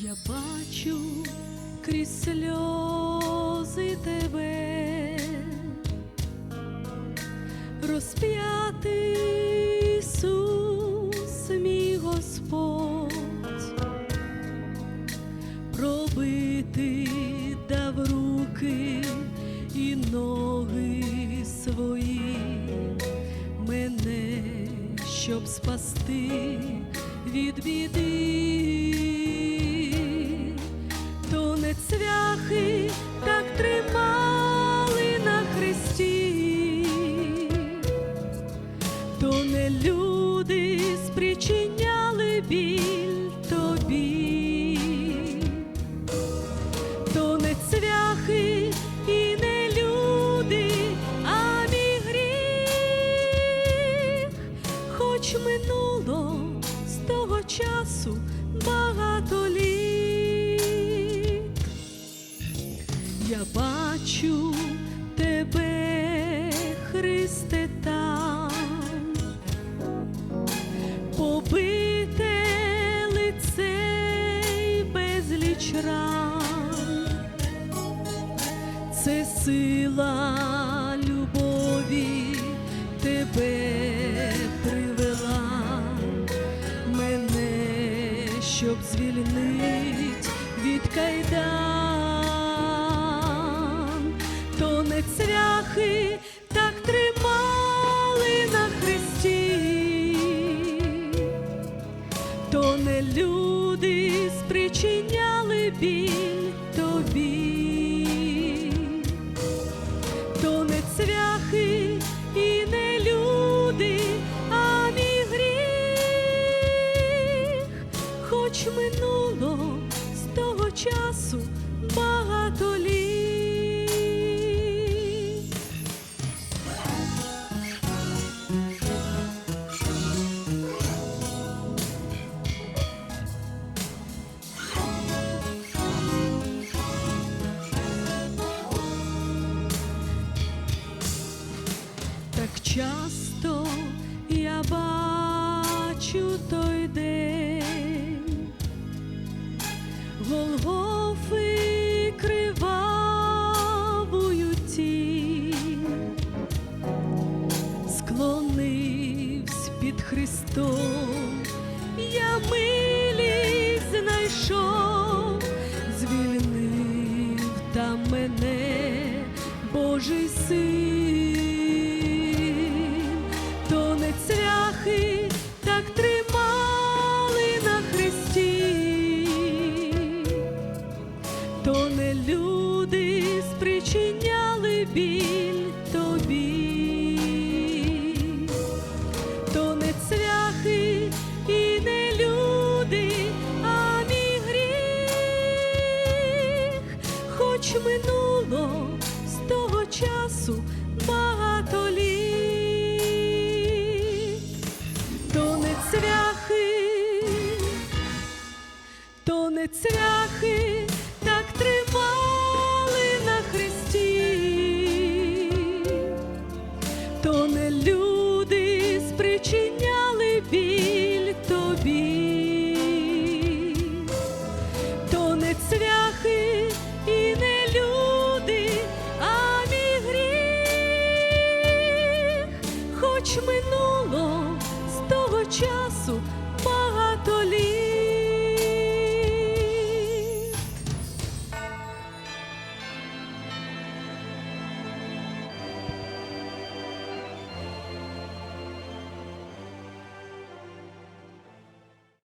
Я бачу крізь сльози тебе розп'ятий. І ноги свої. Мене, щоб спасти від біди, то не цвяхи так тримали хоч минуло з того часу багато літ. Я бачу тебе, Христе, там, побите лице й безліч ран. Це сила щоб звільнить від кайдан, то не цвяхи так тримали на хресті, то не люди спричиняли біль хоч минуло з того часу багато літ. Так часто я бачу той день Голгофи кривавую тінь, склонився під Христом, я милість знайшов, звільнив там мене Божий син, часу багато літ, то цвяхи, то не цвяхи гріх, хоч